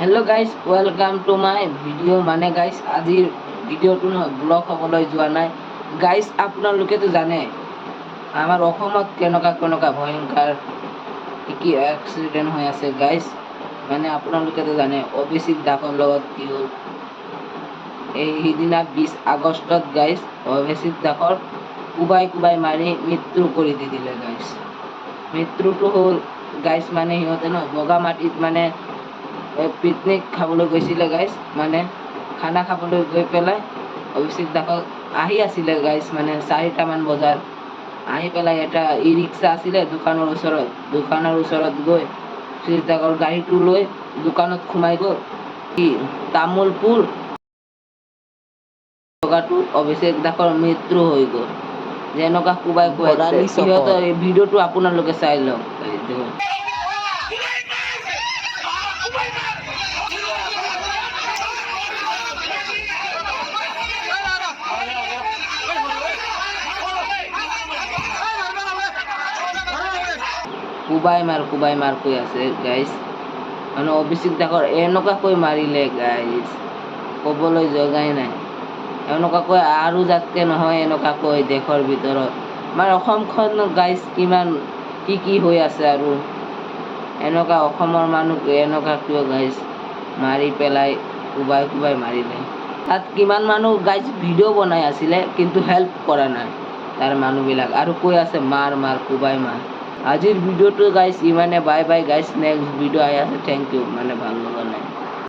Hello' guys welcome to my video' মানে guys আজিৰ ভিডিঅ'টো নহয় ব্লগ হ'বলৈ যোৱা নাই। গাইজ আপোনালোকেতো জানে আমাৰ অসমত কেনেকুৱা কেনেকুৱা ভয়ংকৰ কি কি এক্সিডেণ্ট হৈ আছে গাইজ মানে আপোনালোকেতো জানে অভিষেক দাসৰ লগত কি হ'ল। এই সিদিনা বিছ আগষ্টত গাইজ অভিষেক দাসৰ কোবাই কোবাই মাৰি মৃত্যু কৰি দি দিলে গাইজ মৃত্যুটো হ'ল গাইজ মানে সিহঁতে ন বগা মাটিত মানে পিকনিক খাবলৈ গৈছিলে গাইজ মানে খানা খাবলৈ গৈ পেলাই অভিষেক দাসক আহি আছিলে গাইজ মানে চাৰিটামান বজাত। আহি পেলাই এটা ই ৰিক্সা আছিলে দোকানৰ ওচৰত। দোকানৰ ওচৰত গৈ দাসৰ গাড়ীটো লৈ দোকানত সোমাই গ'ল। কি তামোলপুৰ জগাটো অভিষেক দাসৰ মৃত্যু হৈ গ'ল। যেনেকুৱা কোবাই কোবাই সিহঁতৰ এই ভিডিঅ'টো আপোনালোকে চাই লওক। কোবাই মাৰ কোবাই মাৰ কৈ আছে গাইজ মানে অভিষেক দাসৰ এনেকুৱাকৈ মাৰিলে গাইজ ক'বলৈ জগাই নাই। এনেকুৱাকৈ আৰু যাতে নহয়, এনেকুৱাকৈ দেশৰ ভিতৰত। আমাৰ অসমখন গাইজ কিমান, কি কি হৈ আছে আৰু। এনেকুৱা অসমৰ মানুহ, এনেকুৱা কিয় গাইছ? মাৰি পেলাই, কোবাই কোবাই মাৰিলে তাত কিমান মানুহ গাইছ, ভিডিঅ' বনাই আছিলে, কিন্তু হেল্প কৰা নাই তাৰ মানুহবিলাক। আৰু কৈ আছে, মাৰ মাৰ, কোবাই, মাৰ। আজিৰ ভিডিঅ'টো গাইছ, ইমানে, bye bye, guys next video' আহি আছে থেংক ইউ মানে ভালো লগা নাই।